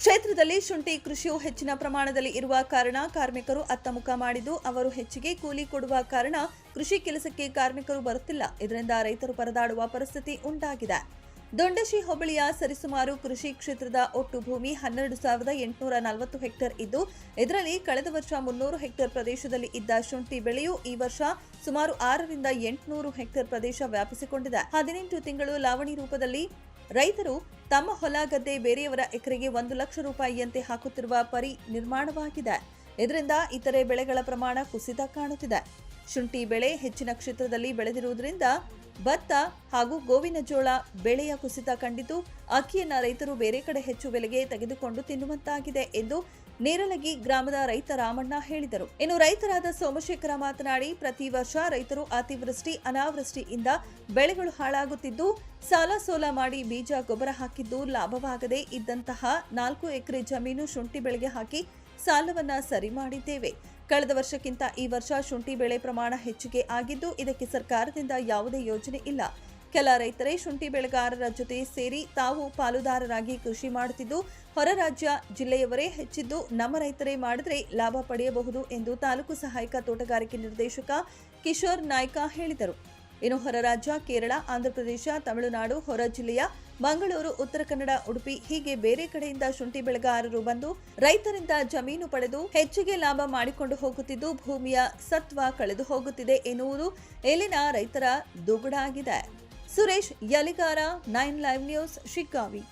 ಕ್ಷೇತ್ರದಲ್ಲಿ ಶುಂಠಿ ಕೃಷಿಯು ಹೆಚ್ಚಿನ ಪ್ರಮಾಣದಲ್ಲಿ ಇರುವ ಕಾರಣ ಕಾರ್ಮಿಕರು ಅತ್ತಮುಖ ಮಾಡಿದ್ದು, ಅವರು ಹೆಚ್ಚಿಗೆ ಕೂಲಿ ಕೊಡುವ ಕಾರಣ ಕೃಷಿ ಕೆಲಸಕ್ಕೆ ಕಾರ್ಮಿಕರು ಬರುತ್ತಿಲ್ಲ. ಇದರಿಂದ ರೈತರು ಪರದಾಡುವ ಪರಿಸ್ಥಿತಿ ಉಂಟಾಗಿದೆ. ದೊಂಡಶಿ ಹೋಬಳಿಯ ಸರಿಸುಮಾರು ಕೃಷಿ ಕ್ಷೇತ್ರದ ಒಟ್ಟು ಭೂಮಿ ಹನ್ನೆರಡು ಸಾವಿರದ ಎಂಟುನೂರ ನಲವತ್ತು ಹೆಕ್ಟೇರ್ ಇದ್ದು, ಇದರಲ್ಲಿ ಕಳೆದ ವರ್ಷ ಮುನ್ನೂರು ಹೆಕ್ಟೇರ್ ಪ್ರದೇಶದಲ್ಲಿ ಇದ್ದ ಶುಂಠಿ ಬೆಳೆಯು ಈ ವರ್ಷ ಸುಮಾರು ಆರರಿಂದ ಎಂಟುನೂರು ಹೆಕ್ಟೇರ್ ಪ್ರದೇಶ ವ್ಯಾಪಿಸಿಕೊಂಡಿದೆ. ಹದಿನೆಂಟು ತಿಂಗಳು ಲಾವಣಿ ರೂಪದಲ್ಲಿ ರೈತರು ತಮ್ಮ ಹೊಲ ಗದ್ದೆ ಬೇರೆಯವರ ಎಕರೆಗೆ ಒಂದು ಲಕ್ಷ ರೂಪಾಯಿಯಂತೆ ಹಾಕುತ್ತಿರುವ ಪರಿ ನಿರ್ಮಾಣವಾಗಿದೆ ಇದರಿಂದ ಇತರೆ ಬೆಳೆಗಳ ಪ್ರಮಾಣ ಕುಸಿತ ಕಾಣುತ್ತಿದೆ. ಶುಂಠಿ ಬೆಳೆ ಹೆಚ್ಚಿನ ಕ್ಷೇತ್ರದಲ್ಲಿ ಬೆಳೆದಿರುವುದರಿಂದ ಭತ್ತ ಹಾಗೂ ಗೋವಿನ ಜೋಳ ಬೆಳೆಯ ಕುಸಿತ ಕಂಡಿದ್ದು, ಅಕ್ಕಿಯನ್ನ ರೈತರು ಬೇರೆ ಕಡೆ ಹೆಚ್ಚು ಬೆಲೆಗೆ ತೆಗೆದುಕೊಂಡು ತಿನ್ನುವಂತಾಗಿದೆ ಎಂದು ನೇರಲಗಿ ಗ್ರಾಮದ ರೈತ ರಾಮಣ್ಣ ಹೇಳಿದರು. ಇನ್ನು ರೈತರಾದ ಸೋಮಶೇಖರ ಮಾತನಾಡಿ, ಪ್ರತಿ ವರ್ಷ ರೈತರು ಅತಿವೃಷ್ಟಿ, ಅನಾವೃಷ್ಟಿಯಿಂದ ಬೆಳೆಗಳು ಹಾಳಾಗುತ್ತಿದ್ದು, ಸಾಲ ಸೋಲ ಮಾಡಿ ಬೀಜ, ಗೊಬ್ಬರ ಹಾಕಿದ್ದು ಲಾಭವಾಗದೇ ಇದ್ದಂತಹ ನಾಲ್ಕು ಎಕರೆ ಜಮೀನು ಶುಂಠಿ ಬೆಳೆಗೆ ಹಾಕಿ ಸಾಲವನ್ನ ಸರಿ ಮಾಡಿದ್ದೇವೆ. ಕಳೆದ ವರ್ಷಕ್ಕಿಂತ ಈ ವರ್ಷ ಶುಂಠಿ ಬೆಳೆ ಪ್ರಮಾಣ ಹೆಚ್ಚಿಗೆ ಆಗಿದ್ದು, ಇದಕ್ಕೆ ಸರ್ಕಾರದಿಂದ ಯಾವುದೇ ಯೋಜನೆ ಇಲ್ಲ. ಕೆಲ ರೈತರೇ ಶುಂಠಿ ಬೆಳೆಗಾರರ ಜೊತೆ ಸೇರಿ ತಾವು ಪಾಲುದಾರರಾಗಿ ಕೃಷಿ ಮಾಡುತ್ತಿದ್ದು, ಹೊರ ರಾಜ್ಯ ಜಿಲ್ಲೆಯವರೇ ಹೆಚ್ಚಿದ್ದು, ನಮ್ಮ ರೈತರೇ ಮಾಡಿದ್ರೆ ಲಾಭ ಪಡೆಯಬಹುದು ಎಂದು ತಾಲೂಕು ಸಹಾಯಕ ತೋಟಗಾರಿಕೆ ನಿರ್ದೇಶಕ ಕಿಶೋರ್ ನಾಯ್ಕ ಹೇಳಿದರು. ಇನ್ನು ಹೊರ ರಾಜ್ಯ, ಕೇರಳ, ಆಂಧ್ರಪ್ರದೇಶ, ತಮಿಳುನಾಡು, ಹೊರ ಜಿಲ್ಲೆಯ ಮಂಗಳೂರು, ಉತ್ತರ ಕನ್ನಡ, ಉಡುಪಿ ಹೀಗೆ ಬೇರೆ ಕಡೆಯಿಂದ ಶುಂಠಿ ಬೆಳೆಗಾರರು ಬಂದು ರೈತರಿಂದ ಜಮೀನು ಪಡೆದು ಹೆಚ್ಚಿಗೆ ಲಾಭ ಮಾಡಿಕೊಂಡು ಹೋಗುತ್ತಿದ್ದು, ಭೂಮಿಯ ಸತ್ವ ಕಳೆದು ಹೋಗುತ್ತಿದೆ ಎನ್ನುವುದು ಇಲ್ಲಿನ ರೈತರ ದುಗುಡಾಗಿದೆ. Suresh, Yaligara, nine live news, Shiggavi.